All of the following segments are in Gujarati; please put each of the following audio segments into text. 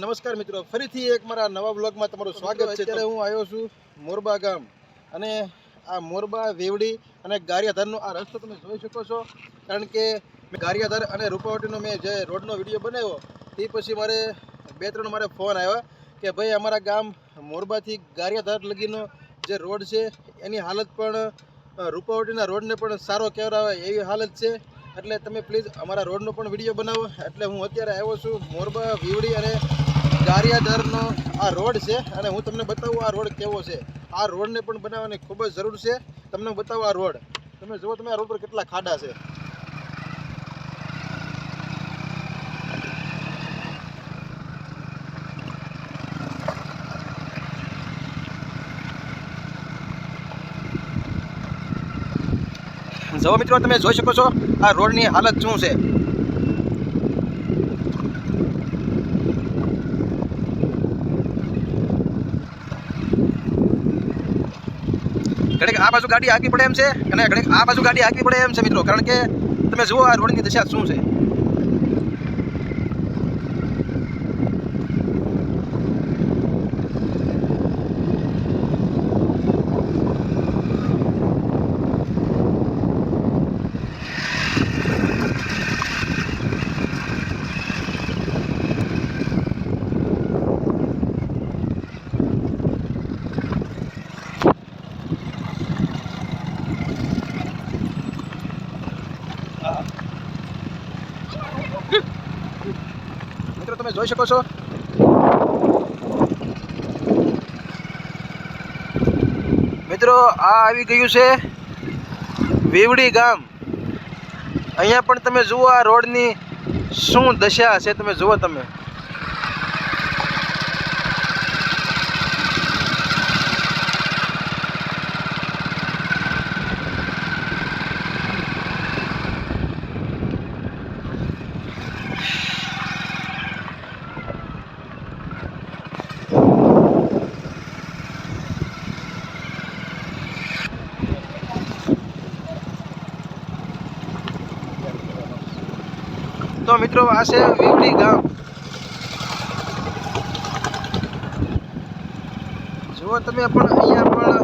નમસ્કાર મિત્રો, ફરીથી એક મારા નવા બ્લોગમાં તમારું સ્વાગત છે. અત્યારે હું આવ્યો છું મોરબા ગામ અને આ મોરબા, વેવડી અને ગારિયાધારનો આ રસ્તો તમે જોઈ શકો છો. કારણ કે ગારિયાધાર અને રૂપાવટીનો મેં જે રોડનો વીડિયો બનાવ્યો, તે પછી મારે બે ત્રણ મારે ફોન આવ્યા કે ભાઈ, અમારા ગામ મોરબાથી ગારિયાધાર લગીનો જે રોડ છે, એની હાલત પણ રૂપાવટીના રોડને પણ સારો કહેવાય એવી હાલત છે. એટલે તમે પ્લીઝ અમારા રોડનો પણ વીડિયો બનાવો. એટલે હું અત્યારે આવ્યો છું મોરબા, વીવડી અને ગારિયાધારનો આ રોડ છે અને હું તમને બતાવું આ રોડ કેવો છે. આ રોડને પણ બનાવવાની ખૂબ જ જરૂર છે. તમને બતાવું આ રોડ. તમે જુઓ તમે આ રોડ પર કેટલા ખાડા છે. જો મિત્રો, તમે જોઈ શકો છો આ રોડની હાલત શું છે. આ બાજુ ગાડી આગી પડે એમ છે અને આ બાજુ ગાડી આગી પડે એમ છે મિત્રો. કારણ કે તમે જુઓ આ રોડની દશા શું છે મિત્રો તમે જોઈ શકો છો. મિત્રો, આ આવી ગયું છે વેવડી ગામ. અહીંયા પણ તમે જુઓ આ રોડની શું દશા છે તમે જુઓ તમે. તો મિત્રો આ છે વેવડી ગામ. જુઓ તમે પણ અહીંયા પણ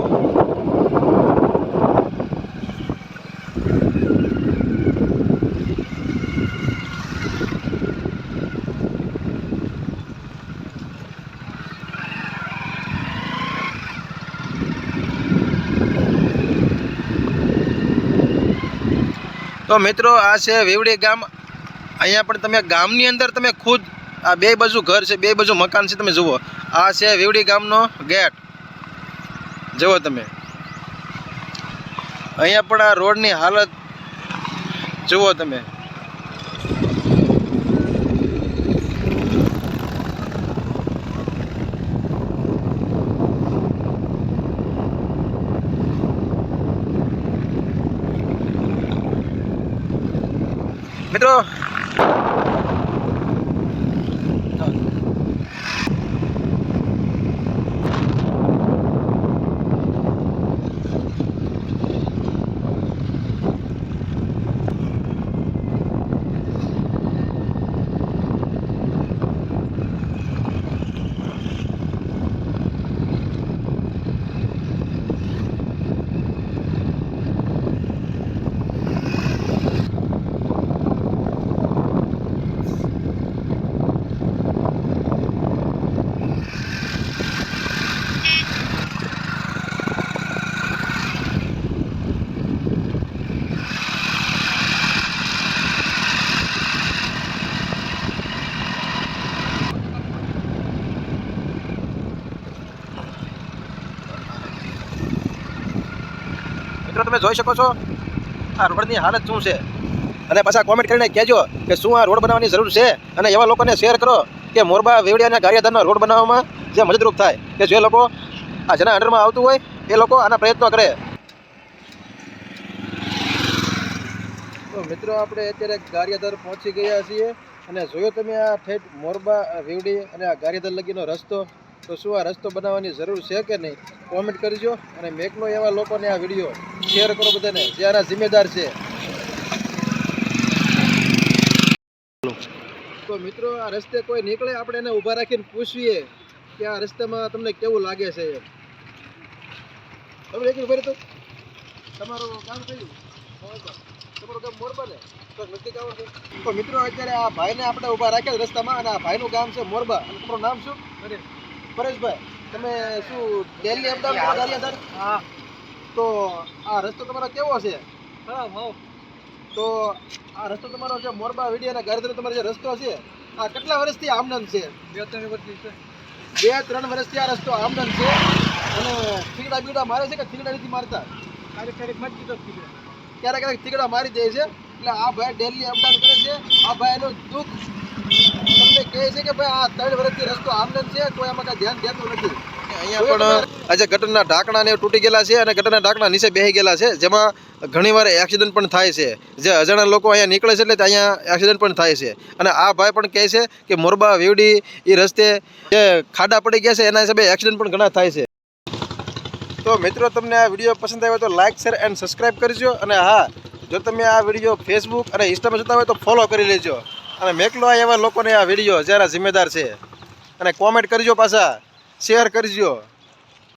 તો મિત્રો આ છે વેવડી ગામ. અહીંયા પણ તમે ગામની અંદર તમે ખુદ આ બે બાજુ ઘર છે, બે બાજુ મકાન છે, તમે જુઓ. આ છે વેવડી ગામનો ગેટ. જુઓ તમે. અહીંયા પણ આ રોડની હાલત જુઓ તમે. મિત્રો મિત્રો, તમે જોઈ શકો છો આ રોડની હાલત શું છે. અને પાછા કોમેન્ટ કરીને કહેજો કે શું આ રોડ બનાવવાની જરૂર છે. અને એવા લોકોને શેર કરો કે મોરબા, વેવડિયા અને ગારિયાધારનો રોડ બનાવવામાં જે મદદરૂપ થાય. કે જે લોકો આ જેના અંડરમાં આવતું હોય, એ લોકો આના પ્રયત્નો કરે. તો મિત્રો, આપણે અત્યારે ગારિયાધાર પહોંચી ગયા છીએ. અને જોયો તમે આ ઠેઠ મોરબા, વેવડી અને આ ગારિયાધાર લગીનો રસ્તો. તો શું આ રસ્તો બનાવવાની જરૂર છે કે નહીં? કોમેન્ટ કરજો અને મેકલો એવા લોકોને આ વીડિયો શેર કરો બધાને, જે આના જિમ્મેદાર છે. તો મિત્રો, આ રસ્તે કોઈ નીકળે? આપણે એને ઊભા રાખીને પૂછીએ કે આ રસ્તામાં તમને કેવું લાગે છે એમ. તમે એક ઊભા તો. તમારું કામ કયું. તમારું કામ મોરબા ને? તો મિત્રો, અત્યારે આ ભાઈને આપણે ઊભા રાખ્યા રસ્તામાં અને આ ભાઈનું ગામ છે મોરબા. તમારું નામ શું? પરેશભાઈ તમે શું દિલ્હી અમદાવાદ ગારિયાધાર હા. તો આ રસ્તો તમારો કેવો છે? હા તો આ રસ્તો તમારો છે મોરબા વીડિયાના અને તમારો જે રસ્તો છે આ કેટલા વર્ષથી આમનંદ છે? બે ત્રણ વર્ષથી છે. બે ત્રણ વર્ષથી આ રસ્તો આમનંદ છે. અને થીગડા બીગડા મારે છે કે થીગડા નથી મારતા? ક્યારેક ક્યારેક તો થઈ ક્યારેક ક્યારેક થીગડા મારી દે છે. એટલે આ ભાઈ ડેલી અપડાઉન કરે છે. આ ભાઈ એનું દુઃખ કહે છે કે ભાઈ આ ત્રણ વર્ષથી રસ્તો આમનંદ છે કોઈ આમાં કાંઈ ધ્યાન દેતું નથી. અહીંયા પણ આજે ગટરના ઢાંકણા ને તૂટી ગયેલા છે અને ગટરના ઢાંકણા નીચે બેસી ગયેલા છે જેમાં ઘણીવાર એક્સિડન્ટ પણ થાય છે. જે અજાણા લોકો અહીંયા નીકળે છે એટલે અહીંયા એક્સિડન્ટ પણ થાય છે. અને આ ભાઈ પણ કહે છે કે મોરબા વેવડી એ રસ્તે જે ખાડા પડી ગયા છે એના હિસાબે એક્સિડન્ટ પણ ઘણા થાય છે. તો મિત્રો તમને આ વીડિયો પસંદ આવ્યો તો લાઇક શેર એન્ડ સબસ્ક્રાઈબ કરજો. અને હા જો તમે આ વીડિયો ફેસબુક અને ઇન્સ્ટામાં જોતા હોય તો ફોલો કરી લેજો. અને મેકલો એવા લોકોને આ વીડિયો જેના જિમ્મેદાર છે. અને કોમેન્ટ કરજો પાછા શેર કરજો.